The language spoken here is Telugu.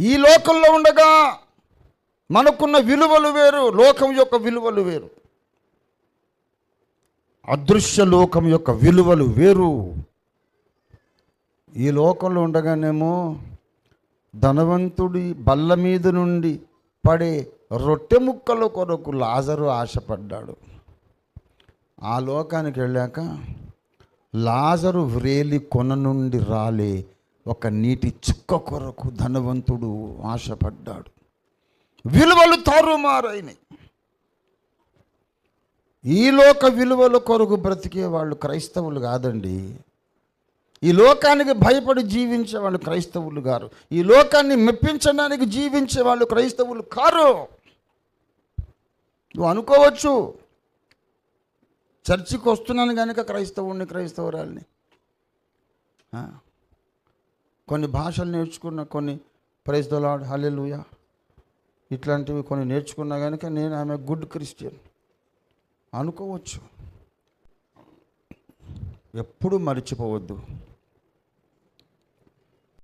ఈ లోకంలో ఉండగా మనకున్న విలువలు వేరు లోకం యొక్క విలువలు వేరు. అదృశ్య లోకం యొక్క విలువలు వేరు. ఈ లోకంలో ఉండగానేమో ధనవంతుడి బల్ల మీద నుండి పడే రొట్టె ముక్కల కొరకు లాజరు ఆశపడ్డాడు. ఆ లోకానికి వెళ్ళాక లాజరు వ్రేలి కొన నుండి రాలే ఒక నీటి చుక్క కొరకు ధనవంతుడు ఆశపడ్డాడు. విలువలు తారుమారైనాయి. ఈ లోక విలువల కొరకు బ్రతికే వాళ్ళు క్రైస్తవులు కాదండి. ఈ లోకానికి భయపడి జీవించే వాళ్ళు క్రైస్తవులు గారు. ఈ లోకాన్ని మెప్పించడానికి జీవించే వాళ్ళు క్రైస్తవులు కారు. నువ్వు అనుకోవచ్చు. చర్చికి వస్తున్నాను కనుక క్రైస్తవుడిని క్రైస్తవురాల్ని. కొన్ని భాషలు నేర్చుకున్న కొన్ని ప్రైజ్ ద లాడ్ ఇట్లాంటివి కొన్ని నేర్చుకున్నా కనుక నేను ఆమె గుడ్ క్రిస్టియన్. అనుకోవచ్చు. ఎప్పుడు మర్చిపోవద్దు.